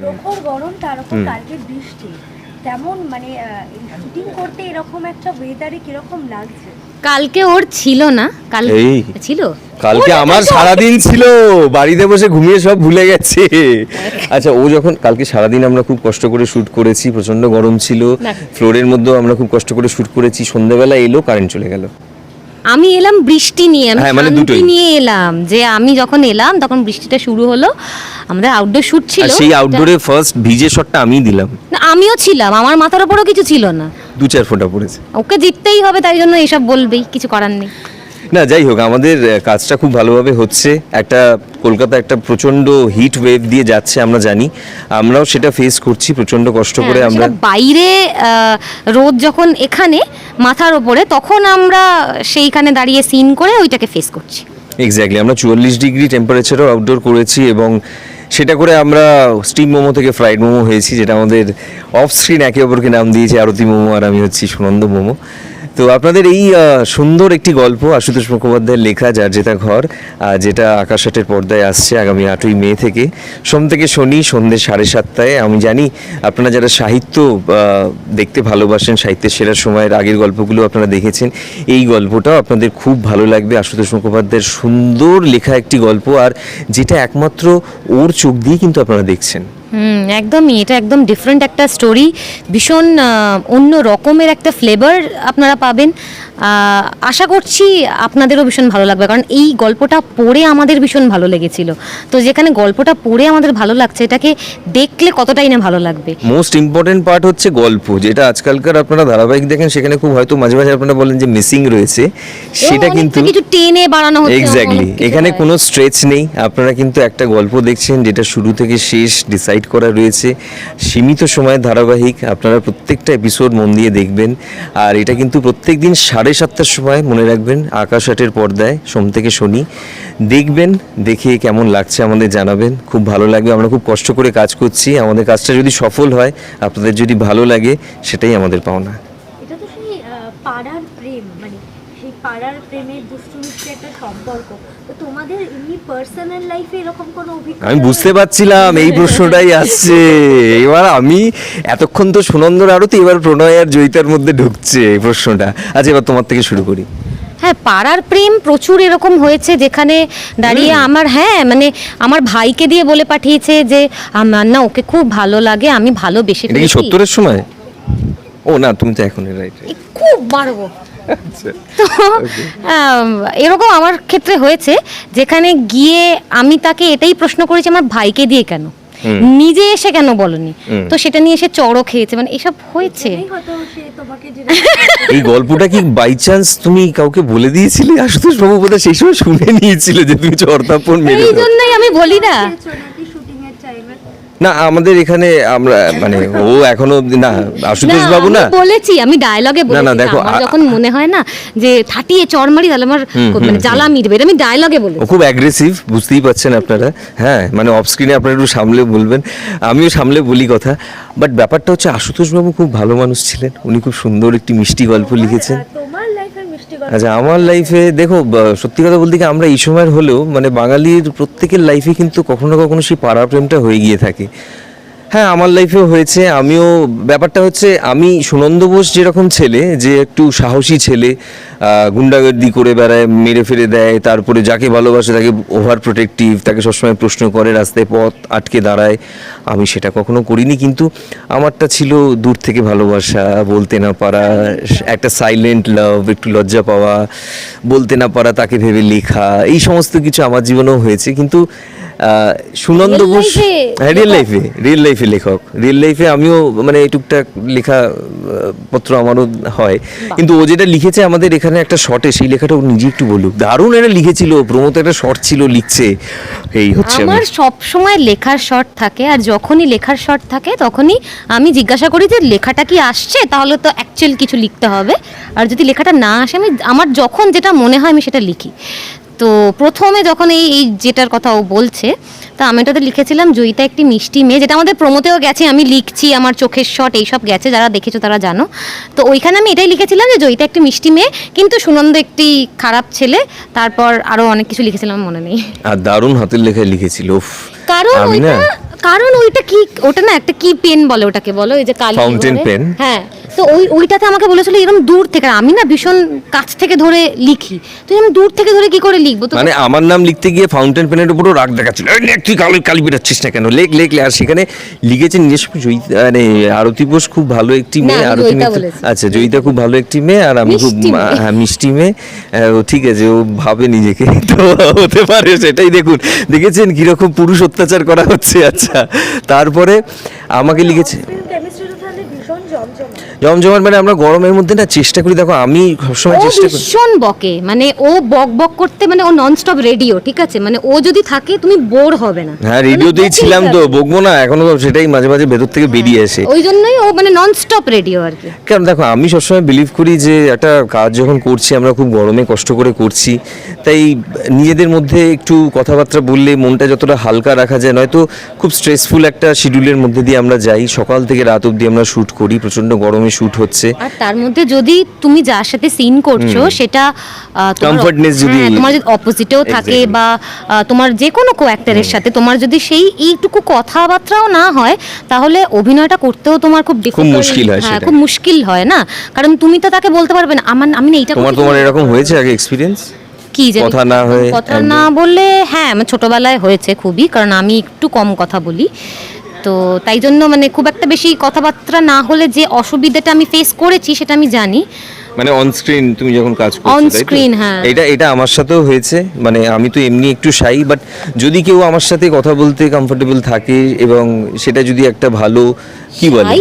প্রখর গরম তার উপর কালকে বৃষ্টি। তেমন মানে শুটিং করতে এরকম একটা ওয়েদারে কীরকম লাগছে? কালকে ওর ছিল না। কাল ছিল? কালকে আমার একটা সারাদিন ছিল। বাড়িতে বসে ঘুমিয়ে সব ভুলে গেছে। আচ্ছা ও যখন কালকে সারাদিন আমরা খুব কষ্ট করে শ্যুট করেছি প্রচণ্ড গরম ছিল। ফ্লোরের মধ্যেও আমরা খুব কষ্ট করে শ্যুট করেছি। সন্ধ্যাবেলা এলো কারেন্ট চলে গেল। আমি এলাম বৃষ্টি নিয়ে আমি হ্যাঁ, মানে শান্তি। নিয়ে এলাম। যে আমি যখন এলাম তখন বৃষ্টিটা শুরু হলো। আমাদের আউটডোর শুট ছিল। সেই আউটডোরে ফার্স্ট ভিজে শটটা আমিই দিলাম। না, আমিও ছিলাম। আমার মাথার উপরও কিছু ছিল না। দু চার ফোঁটা পড়েছে। ওকে জিততেই হবে তাই জন্য এসব বলবেই কিছু করার নেই। না যাই হোক আমাদের কাজটা খুব ভালোভাবে হচ্ছে। একটা কলকাতা একটা প্রচণ্ড হিট ওয়েভ দিয়ে যাচ্ছে আমরা জানি। আমরাও সেটা ফেস করছি প্রচণ্ড কষ্ট করে হ্যাঁ, আমরা বাইরে রোদ যখন এখানে মাথার ওপরে তখন আমরা সেইখানে দাঁড়িয়ে সিন করে ওইটাকে ফেস করছি। এক্স্যাক্টলি আমরা চুয়াল্লিশ ডিগ্রি টেম্পারেচারও আউটডোর করেছি এবং সেটা করে আমরা স্টিম মোমো থেকে ফ্রাইড মোমো হয়েছি যেটা আমাদের অফ স্ক্রিন একে অপরকে নাম দিয়েছে আরতি মোমো আর আমি হচ্ছি সুনন্দ মোমো। তো আপনাদের এই সুন্দর একটি গল্প আশুতোষ মুখোপাধ্যায়ের লেখা যার যেটা ঘর যেটা আকাশাটের পর্দায় আসছে আগামী আটই মে থেকে। সোম থেকে শনি সন্ধ্যে সাড়ে সাতটায়। আমি জানি আপনারা যারা সাহিত্য দেখতে ভালোবাসেন, সাহিত্যের সেরা সময়ের আগের গল্পগুলো আপনারা দেখেছেন, এই গল্পটাও আপনাদের খুব ভালো লাগবে। আশুতোষ মুখোপাধ্যায়ের সুন্দর লেখা একটি গল্প, আর যেটা একমাত্র ওর চোখ দিয়ে কিন্তু আপনারা দেখছেন। হুম একদমই। এটা একদম ডিফারেন্ট একটা স্টোরি ভীষণ অন্য রকমের একটা ফ্লেভার আপনারা পাবেন। আশা করছি আপনাদেরও ভীষণ ভালো লাগবে। কারণ এই গল্পটা পড়ে আমাদের ভীষণ ভালো লেগেছিল। তো যেখানে গল্পটা পড়ে আমাদের ভালো লাগছে এটাকে দেখলে কতটাই না ভালো লাগবে। মোস্ট ইম্পর্টেন্ট পার্ট হচ্ছে গল্প। যেটা আজকালকার আপনারা ধারাবাহিক দেখেন সেখানে খুব হয়তো মাঝে মাঝে আপনারা বলেন যে মিসিং রয়েছে। সেটা কিন্তু কিছু টেনে বাড়ানো হচ্ছে। এক্স্যাক্টলি এখানে কোনো স্ট্রেচ নেই। আপনারা কিন্তু একটা গল্প দেখছেন যেটা শুরু থেকে শেষ ডিসাইড করা রয়েছে। সীমিত সময়ের ধারাবাহিক, আপনারা প্রত্যেকটা এপিসোড মন দিয়ে দেখবেন। আর এটা কিন্তু প্রত্যেক দিন সাড়ে সাতটার সময় মনে রাখবেন, আকাশ আটের পর্দায়, সোম থেকে শনি। দেখবেন, দেখে কেমন লাগছে আমাদের জানাবেন। খুব ভালো লাগবে, আমরা খুব কষ্ট করে কাজ করছি। আমাদের কাজটা যদি সফল হয়, আপনাদের যদি ভালো লাগে, সেটাই আমাদের পাওনা। পাড়ার প্রেম মানে সেই পাড়ার প্রেমের দুষ্টু মিষ্টি একটা সম্পর্ক। তোমাদের এমনি পার্সোনাল লাইফে এরকম কোনো অভিজ্ঞতা আমি বুঝতে পারছিলাম এই প্রশ্নটাই আসছে। এবার আমি এতক্ষণ তো সুনন্দর আরতি এবার প্রণয় আর জয়িতার মধ্যে ঢুকছে এই প্রশ্নটা। আচ্ছা এবার তোমার থেকে শুরু করি। হ্যাঁ পাড়ার প্রেম প্রচুর এরকম হয়েছে যেখানে দাঁড়িয়ে আমার হ্যাঁ মানে আমার ভাইকে দিয়ে বলে পাঠিয়েছে যে আমার না ওকে খুব ভালো লাগে আমি ভালোবেসে এটা কি সত্তরের সময়? ও না তুমি তো এখন রাইট খুব মারবো আচ্ছা তো এরকম আমার ক্ষেত্রে হয়েছে যেখানে গিয়ে আমি তাকে এটাই প্রশ্ন করেছি আমার ভাইকে দিয়ে কেন? নিজে এসে কেন বলনি? তো সেটা নিয়ে এসে চড়ও খেয়েছে মানে এসব হয়েছে। এই গল্পটা কি বাই চান্স তুমি কাউকে বলে দিয়েছিলে? আশুতোষ বাবু বোধহয় সেই সময় শুনে নিয়েছিল যে তুমি চর্তাপন মেরে এই জন্যই আমি বলি না। না আমাদের এখানে আমরা মানে ও এখনও অব্দি- না আশুতোষ বাবু আমি না? বলেছি আমি ডায়লগে বলেছি না, দেখো, আমার আ- যখন মনে হয় না যে ঠাটিয়ে চড় মারি তাহলে আমার মানে জ্বালা মিটবে এটা আমি ডায়লগে বলেছি। ও খুব অ্যাগ্রেসিভ বুঝতেই পারছেন আপনারা। হ্যাঁ মানে অফ স্ক্রিনে আপনারা একটু সামলে বলবেন। আমিও সামলে বলি কথা। বাট ব্যাপারটা হচ্ছে আশুতোষবাবু খুব ভালো মানুষ ছিলেন। উনি খুব সুন্দর একটি মিষ্টি গল্প লিখেছেন আহ, তোমার লাইফের মিষ্টি গল্প আচ্ছা আমার লাইফে দেখো সত্যি কথা বলতে কি আমরা এই সময়ের হলেও মানে বাঙালির প্রত্যেকের লাইফে কিন্তু কখনো না কখনো সেই পাড়া প্রেমটা হয়ে গিয়ে থাকে। হ্যাঁ আমার লাইফেও হয়েছে। আমিও ব্যাপারটা হচ্ছে আমি সুনন্দ বোস যেরকম ছেলে যে একটু সাহসী ছেলে গুন্ডাগর্দি করে বেড়ায় মেরে ফেরে দেয় তারপরে যাকে ভালোবাসে তাকে ওভার প্রোটেক্টিভ তাকে সবসময় প্রশ্ন করে রাস্তায় পথ আটকে দাঁড়ায়। আমি সেটা কখনো করিনি কিন্তু আমারটা ছিল দূর থেকে ভালোবাসা বলতে না পারা একটা সাইলেন্ট লাভ একটু লজ্জা পাওয়া বলতে না পারা তাকে ভেবে লেখা এই সমস্ত কিছু আমার জীবনেও হয়েছে। কিন্তু সুনন্দ বোস হ্যাঁ রিয়েল লাইফে রিয়েল লাইফে লেখক। রিয়েল লাইফে আমিও মানে এই টুকটাক লেখা পত্র আমারও হয়। কিন্তু ও যেটা লিখেছে আমাদের এখানে একটা শর্টে সেই লেখাটা ও নিজে একটু বলুক। দারুণ এটা লিখেছিল প্রমোতে একটা শর্ট ছিল লিখছে। এই হচ্ছে আমার সব সময় লেখার শর্ট থাকে আর যখনই লেখার শর্ট থাকে তখনই আমি জিজ্ঞাসা করি যে লেখাটা কি আসছে? তাহলে তো অ্যাকচুয়াল কিছু লিখতে হবে। আর যদি লেখাটা না আসে আমি আমার যখন যেটা মনে হয় আমি সেটা লিখি। তো প্রথমে যখন এই এই যেটার কথা ও বলছে তা আমি এটাতে লিখেছিলাম জয়িতা একটি মিষ্টি মেয়ে যেটা আমাদের প্রমোতেও গেছে আমি লিখছি আমার চোখের শট এইসব গেছে যারা দেখেছ তারা জানো তো ওইখানে আমি এটাই লিখেছিলাম যে জয়িতা একটি মিষ্টি মেয়ে কিন্তু সুনন্দ একটি খারাপ ছেলে তারপর আরও অনেক কিছু লিখেছিলাম মনে নেই আর দারুণ হাতের লেখায় লিখেছিল কারণ ওইটা কারণ ওইটা কি ওটা না একটা কি পেন বলে ওটাকে বলো এই যে কালি ধরে। pen? হ্যাঁ তো ওই ওইটাতে আমাকে বলেছিল এরকম দূর থেকে। আমি না ভীষণ কাছ থেকে ধরে লিখি। তো আমি দূর থেকে ধরে কি করে লিখব? তো মানে আমার নাম লিখতে গিয়ে ফাউন্টেন পেনের উপরও রাগ দেখাচ্ছিল। "এই লেখ তুই কালি কালি বেরাচ্ছিস না কেন? লেখ লেখ লেখ।" আর সেখানে লিখেছে নিজস্ব জয়িতা মানে আরতি বোস খুব ভালো একটি মেয়ে আরতি আচ্ছা জয়িতা খুব ভালো একটি মেয়ে আর আমি খুব মিষ্টি মেয়ে। হ্যাঁ মিষ্টি মেয়ে। ও ঠিক আছে ও ভাবে নিজেকে। তো হতে পারে সেটাই দেখুন। দেখেছেন কীরকম পুরুষ অত্যাচার করা হচ্ছে? আচ্ছা তারপরে আমাকে লিখেছে কেমিস্ট্রিটা তাহলে ভীষণ জমজমা জমজমাট মানে আমরা গরমের মধ্যে না চেষ্টা করি দেখো আমি সবসময় চেষ্টা করি। ভীষণ বকে মানে ও বক বক করতে মানে ও ননস্টপ রেডিও ঠিক আছে? মানে ও যদি থাকে তুমি বোর হবে না। হ্যাঁ মানে রেডিওতেই ছিলাম তো বকবো না এখনও সেটাই মাঝে মাঝে ভেতর থেকে বেরিয়ে আসে। ওই জন্যই ও মানে ননস্টপ রেডিও আর কি। কারণ দেখো আমি সবসময় বিলিভ করি যে একটা কাজ যখন করছি আমরা খুব গরমে কষ্ট করে করছি তাই নিজেদের মধ্যে একটু কথাবার্তা বললে মনটা যতটা হালকা রাখা যায় নয়তো খুব স্ট্রেসফুল একটা শিডিউলের মধ্যে দিয়ে আমরা যাই সকাল থেকে রাত অবধি আমরা শ্যুট করি প্রচণ্ড গরমে শ্যুট হচ্ছে। আর তার মধ্যে যদি তুমি যার সাথে সিন করছ সেটা তোমার- যদি- হ্যাঁ, তোমার যদি অপোজিটেও থাকে বা তোমার যে কোনো কো অ্যাক্টরের সাথে তোমার যদি সেই এইটুকু কথাবার্তাও না হয় তাহলে অভিনয়টা করতেও তোমার খুব difficult- মুশকিল হয় হ্যাঁ সেটা। খুব মুশকিল হয় না। কারণ তুমি তো তাকে বলতে পারবে না আমার আমি না এইটা তোমার তোমার এরকম হয়েছে আগে এক্সপিরিয়েন্স কি জানি। কথা না হয়ে কথা না বললে হ্যাঁ আমার ছোটবেলায় হয়েছে খুবই কারণ আমি একটু কম কথা বলি। তো তাই জন্য মানে খুব একটা বেশি কথাবার্তা না হলে যে অসুবিধাটা আমি ফেস করেছি সেটা আমি জানি। মানে অন স্ক্রিন তুমি যখন কাজ করছ তো? screen, হ্যাঁ। এটা এটা আমার সাথেও হয়েছে। মানে আমি তো এমনি একটু শাই বাট যদি কেউ আমার সাথে কথা বলতে কমফোর্টেবল থাকে এবং সেটা যদি একটা ভালো কি বলে?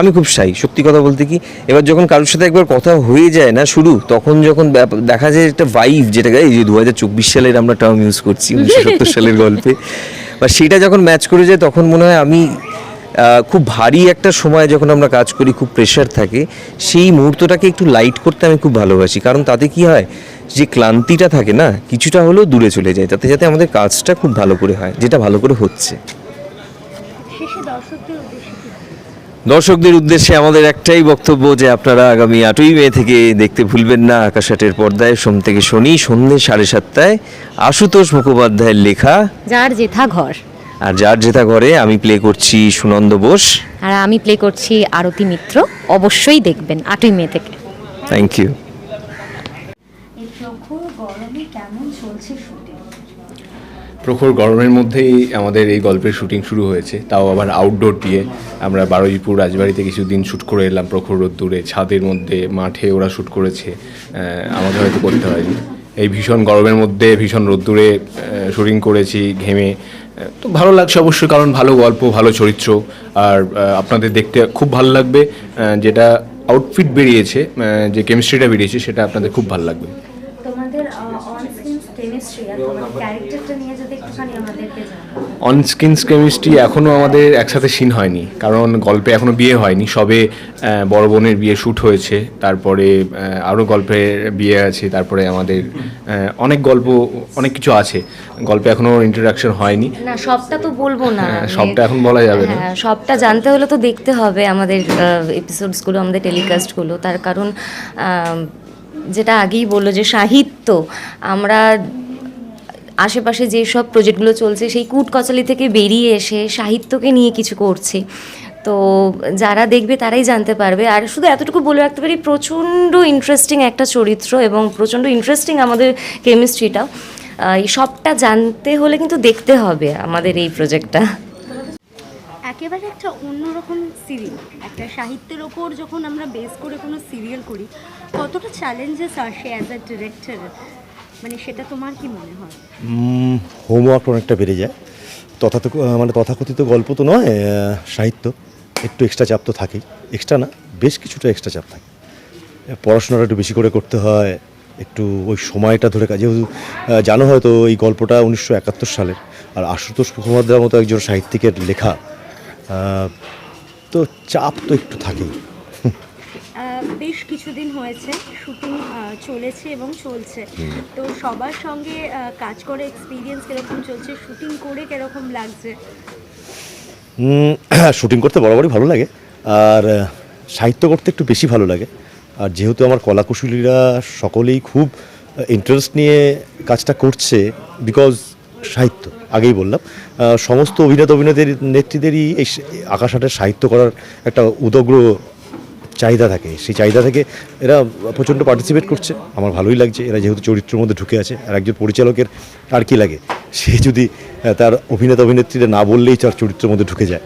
আমি খুব শাই সত্যি কথা বলতে কি? এবার যখন কারোর সাথে একবার কথা হয়ে যায় না শুরু তখন যখন দেখা যায় একটা ভাইভ যেটা এই যে দু হাজার চব্বিশ সালের আমরা টার্ম ইউজ করছি উনিশশো সত্তর সালের গল্পে। বা সেটা যখন ম্যাচ করে যায়, তখন মনে হয় আমি খুব ভারী একটা সময় যখন আমরা কাজ করি, খুব প্রেশার থাকে, সেই মুহূর্তটাকে একটু লাইট করতে আমি খুব ভালোবাসি। কারণ তাতে কি হয়, যে ক্লান্তিটা থাকে না, কিছুটা হলেও দূরে চলে যায়। তাতে যাতে আমাদের কাজটা খুব ভালো করে হয়, যেটা ভালো করে হচ্ছে। দর্শকদের দর্শকদের উদ্দেশ্যে আমাদের একটাই বক্তব্য যে আপনারা আগামী আটই মে থেকে দেখতে ভুলবেন না আকাশাটের পর্দায় সোম থেকে শনি সন্ধ্যে সাড়ে সাতটায় আশুতোষ মুখোপাধ্যায়ের লেখা। যার জেঠা ঘর। আর যার জেতা ঘরে আমি প্লে করছি সুনন্দ বোস। আর আমি প্লে করছি আরতি মিত্র। অবশ্যই দেখবেন আটই মে থেকে। থ্যাংক ইউ এই প্রখর গরমে কেমন চলছে প্রখর গরমের মধ্যেই আমাদের এই গল্পের শুটিং শুরু হয়েছে। তাও আবার আউটডোর দিয়ে আমরা বারুইপুর রাজবাড়িতে কিছুদিন শ্যুট করে এলাম প্রখর রোদ্দুরে, ছাদের মধ্যে, মাঠে ওরা শ্যুট করেছে। আমাদের হয়তো করতে হয়নি। এই ভীষণ গরমের মধ্যে, ভীষণ রোদ্দুরে শুটিং করেছি, ঘেমে। তো ভালো লাগছে অবশ্যই, কারণ ভালো গল্প, ভালো চরিত্র। আর আপনাদের দেখতে খুব ভালো লাগবে। যেটা আউটফিট বেরিয়েছে যে কেমিস্ট্রিটা বেরিয়েছে, সেটা আপনাদের খুব ভালো লাগবে তোমাদের অন স্ক্রিন কেমিস্ট্রি আর তোমাদের ক্যারেক্টারটা নিয়ে যদি একটুখানি আমাদেরকে জানাও অন স্কিনস কেমিস্ট্রি এখনও আমাদের একসাথে সিন হয়নি। কারণ গল্পে এখনও বিয়ে হয়নি। সবে বড় বোনের বিয়ে শ্যুট হয়েছে। তারপরে আরও গল্পের বিয়ে আছে। তারপরে আমাদের অনেক গল্প অনেক কিছু আছে। গল্পে এখনও ইন্ট্রোডাকশন হয়নি। না সবটা তো বলব না। হ্যাঁ, সবটা এখন বলা যাবে না। হ্যাঁ সবটা জানতে হলে তো দেখতে হবে আমাদের এপিসোডসগুলো আমাদের টেলিকাস্টগুলো তার কারণ যেটা আগেই বলল যে সাহিত্য আমরা আশেপাশে যেসব প্রজেক্টগুলো চলছে, সেই কুট কচালি থেকে বেরিয়ে এসে সাহিত্যকে নিয়ে কিছু করছি। তো যারা দেখবে তারাই জানতে পারবে। আর শুধু এতটুকু বলে রাখতে পারি, প্রচণ্ড ইন্টারেস্টিং একটা চরিত্র এবং প্রচণ্ড ইন্টারেস্টিং আমাদের কেমিস্ট্রিটাও এই সবটা জানতে হলে কিন্তু দেখতে হবে আমাদের এই প্রজেক্টটা একেবারে একটা অন্যরকম সিরিয়াল একটা সাহিত্যের ওপর যখন আমরা বেস করে কোনো সিরিয়াল করি, কতটা চ্যালেঞ্জেস আসে অ্যাজ আ ডিরেক্টর মানে সেটা তোমার কি মনে হয়? হোমওয়ার্ক অনেকটা বেড়ে যায়। তথাত মানে তথাকথিত গল্প তো নয় সাহিত্য। একটু এক্সট্রা চাপ তো থাকেই। এক্সট্রা না, বেশ কিছুটা এক্সট্রা চাপ থাকে। পড়াশোনাটা একটু বেশি করে করতে হয়, একটু ওই সময়টা ধরে যেহেতু জানো হয়তো এই গল্পটা উনিশশো একাত্তর সালের, আর আশুতোষ মুখোপাধ্যায়ের মতো একজন সাহিত্যিকের লেখা তো চাপ তো একটু থাকেই। বেশ কিছুদিন হয়েছে শুটিং চলেছে এবং চলছে। তো সবার সঙ্গে কাজ করে এক্সপিরিয়েন্স কীরকম চলছে শুটিং করে কীরকম লাগছে? শুটিং করতে বরাবরই ভালো লাগে। আর সাহিত্য করতে একটু বেশি ভালো লাগে। আর যেহেতু আমার কলাকুশলীরা সকলেই খুব ইন্টারেস্ট নিয়ে কাজটা করছে বিকজ সাহিত্য আগেই বললাম সমস্ত অভিনেতা অভিনেত্রীর নেত্রীদেরই এই আকাশ সাহিত্য করার একটা উদগ্র চাহিদা থাকে। সেই চাহিদা থেকে এরা প্রচণ্ড পার্টিসিপেট করছে। আমার ভালোই লাগছে। এরা যেহেতু চরিত্রের মধ্যে ঢুকে আছে, আর একজন পরিচালকের আর কি লাগে? সে যদি তার অভিনেতা অভিনেত্রীরা না বললেই তার চরিত্রের মধ্যে ঢুকে যায়।